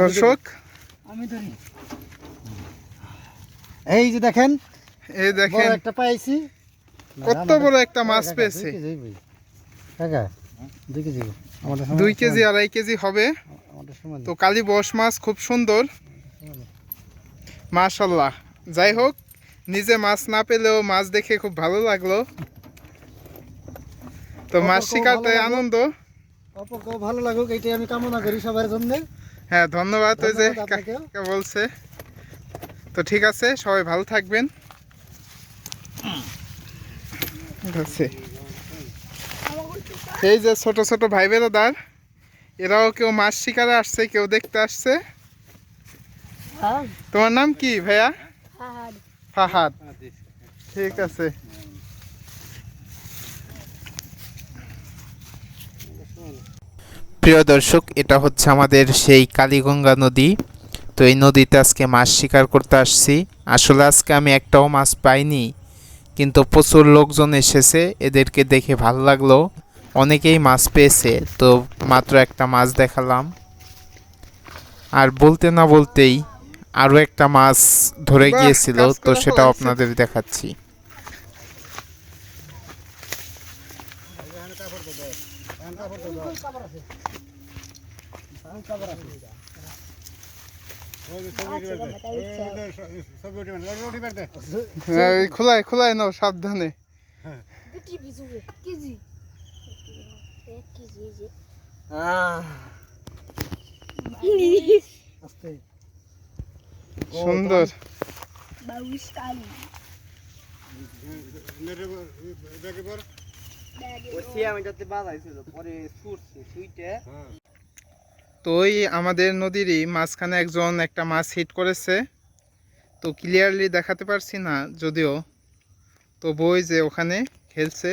দর্শক? আমি ধরি। এই যে দেখেন এই দেখেন। একটা পাইছি। কত বড় একটা মাছ পেয়েছে। কাকা দুই কেজি দুই কেজি আড়াই কেজি হবে। তো কালি বস মাছ খুব সুন্দর। মাশাল্লাহ। যাই হোক নিজে মাছ না পেলেও মাছ দেখে খুব ভালো লাগল। তো মাছ শিকারতে আনন্দ। অপরকেও ভালো লাগুক এটাই আমি কামনা করি সবার জন্য। হ্যাঁ ধন্যবাদ ওই যে বলছে। তো ঠিক আছে সবাই ভালো থাকবেন। ঠিক আছে। এই যে ছোট ছোট ভাই বেরোদার এরাও কেউ মাছ শিকারে আসছে কেউ দেখতে আসছে। তোমার নাম কি ভাইয়া? ফাহাদ। ঠিক আছে। প্রিয় দর্শক এটা হচ্ছে আমাদের সেই কালীগঙ্গা নদী। তো এই নদীতে আজকে মাছ শিকার করতে আসছি। আসলে আজকে আমি একটাও মাছ পাইনি কিন্তু প্রচুর লোকজন এসেছে এদেরকে দেখে ভালো লাগল। অনেকেই মাছ পেয়েছে তো মাত্র একটা মাছ দেখালাম। আর বলতে না বলতেই আরও একটা মাছ ধরে গিয়েছিল তো সেটাও আপনাদের দেখাচ্ছি। হ্যাঁ, খোলায় খোলায় নাও সাবধানে সুন্দর Bagus sekali. তো ওই আমাদের নদীরই মাঝখানে একজন একটা মাছ হিট করেছে। তো ক্লিয়ারলি দেখাতে পারছি না যদিও। তো বই যে ওখানে খেলছে।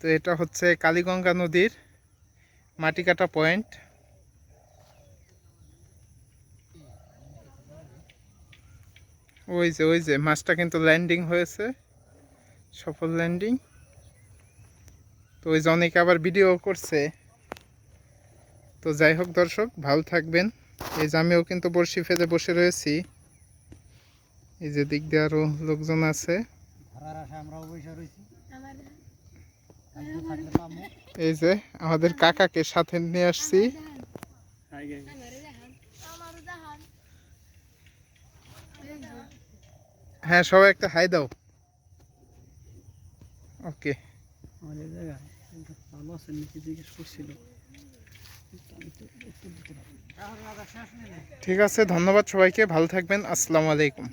তো এটা হচ্ছে কালীগঙ্গা নদীর মাটিকাটা পয়েন্ট। ওই যে ওই যে মাছটা কিন্তু ল্যান্ডিং হয়েছে। সফল ল্যান্ডিং তো ওই যে অনেকে আবার ভিডিও করছে। তো যাই হোক দর্শক ভালো থাকবেন। এই যে আমিও কিন্তু বড়শি ফেলে বসে রয়েছি। এই যে দিক দিয়ে আরও লোকজন আছে। এই যে আমাদের কাকাকে সাথে নিয়ে আসছি. হ্যাঁ সবাই একটা হাই দাও। ওকে আমাদের জায়গায় ভালো আছে নিচে জিজ্ঞেস করছিল। ঠিক আছে ধন্যবাদ সবাইকে ভালো থাকবেন আসসালামু আলাইকুম।